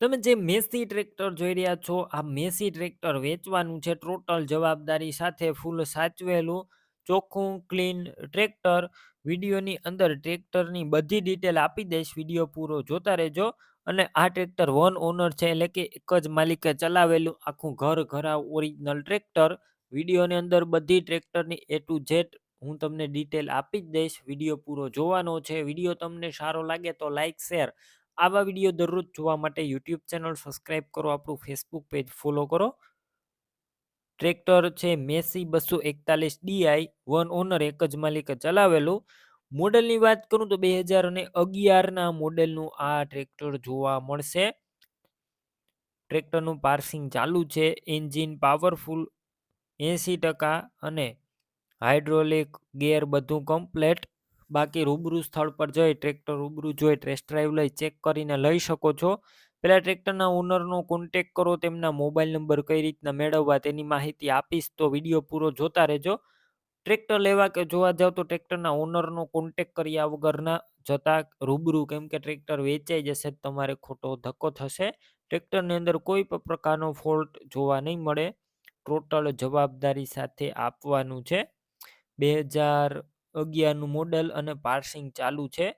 તમે જે Massey tractor જોઈ રહ્યા છો, આ મેસી ટ્રેક્ટર વેચવાનું છે ટોટલ જવાબદારી સાથે ફૂલ સાચવેલું, ચોખ્ખું, ક્લીન ટ્રેક્ટર. વિડીયોની અંદર ટ્રેક્ટરની બધી ડિટેલ આપી દઈશ, વીડિયો પૂરો જોતા રહેજો. અને આ ટ્રેક્ટર વન ઓનર છે, એટલે કે એક જ માલિકે ચલાવેલું આખું ઘર ઘરા ઓરિજિનલ ટ્રેક્ટર. વિડીયોની અંદર બધી ટ્રેક્ટરની એ ટુ ઝેડ હું તમને ડિટેલ આપી જ દઈશ, વીડિયો પૂરો જોવાનો છે. વીડિયો તમને સારો લાગે તો લાઇક શેર આવા વીડિયો દરરોજ જોવા માટે યુટ્યુબ ચેનલ સબસ્ક્રાઈબ કરો, આપણું ફેસબુક પેજ ફોલો કરો. ટ્રેક્ટર છે મેસી બસો એકતાલીસ ડીઆઈ, વન ઓનર એક જ માલિકે ચલાવેલું. મોડલની વાત કરું તો બે હજાર અને અગિયારના મોડેલનું આ ટ્રેક્ટર જોવા મળશે. ટ્રેક્ટરનું પાર્સિંગ ચાલુ છે, એન્જિન પાવરફુલ, એંસી ટકા અને હાઇડ્રોલિક ગેર બધું કમ્પ્લેટ. બાકી રૂબરૂ સ્થળ પર જઈ ટ્રેક્ટર રૂબરૂ જોઈ ટેસ્ટ ડ્રાઈવ લઈ ચેક કરીને લઈ શકો છો. પહેલાં ટ્રેક્ટરના ઓનરનો કોન્ટેક કરો, તેમના મોબાઈલ નંબર કઈ રીતના મેળવવા તેની માહિતી આપીશ તો વીડિયો પૂરો જોતા રહેજો. ટ્રેક્ટર લેવા કે જોવા જાવ તો ટ્રેક્ટરના ઓનરનો કોન્ટેક કર્યા વગરના જતા રૂબરૂ કેમ કે ટ્રેક્ટર વેચાઈ જશે તમારે ખોટો ધક્કો થશે. ટ્રેક્ટરની અંદર કોઈ પણ પ્રકારનો ફોલ્ટ જોવા નહીં મળે. ટોટલ જવાબદારી સાથે આપવાનું છે. બે હજાર અગિયારનું મોડલ અને પાર્સિંગ ચાલુ છે.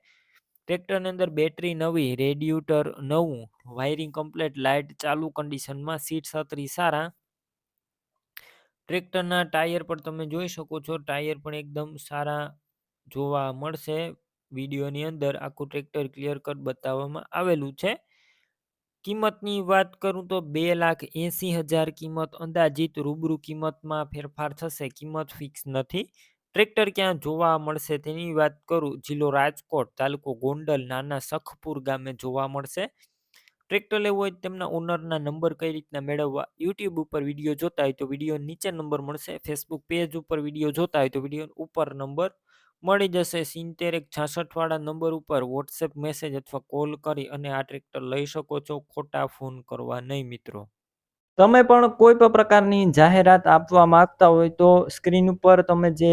ટ્રેક્ટરની અંદર બેટરી નવી, રેડિયુટર નવું, વાયરિંગ કમ્પ્લેટ, લાઇટ ચાલુ કન્ડિશનમાં સીટ છત્રી સારા. ટ્રેક્ટરના ટાયર પર તમે જોઈ શકો છો, ટાયર પણ એકદમ સારા જોવા મળશે. વિડીયોની અંદર આખું ટ્રેક્ટર ક્લિયર કટ બતાવવામાં આવેલું છે. કિંમતની વાત કરું તો બે લાખ એંસી હજાર કિંમત અંદાજિત, રૂબરૂ કિંમતમાં ફેરફાર થશે, કિંમત ફિક્સ નથી. ટ્રેક્ટર ક્યાં જોવા મળશે તેની વાત કરું? જિલ્લો રાજકોટ, તાલુકો ગોંડલ, નાના સખપુર ગામે જોવા મળશે. ટ્રેક્ટર લેવું હોય તેમના ઓનરના નંબર કઈ રીતના મેળવવા? યુટ્યુબ ઉપર વીડિયો જોતા હોય તો વીડિયો નીચે નંબર મળશે. ફેસબુક પેજ ઉપર વીડિયો જોતા હોય તો વીડિયો ઉપર નંબર મળી જશે. સિત્તેર એક છાસઠવાળા નંબર ઉપર વોટ્સએપ મેસેજ અથવા કોલ કરી અને આ ટ્રેક્ટર લઈ શકો છો. ખોટા ફોન કરવા નહીં મિત્રો. તમે પણ કોઈ પણ પ્રકારની જાહેરાત આપવા માંગતા હોય તો સ્ક્રીન ઉપર તમે જે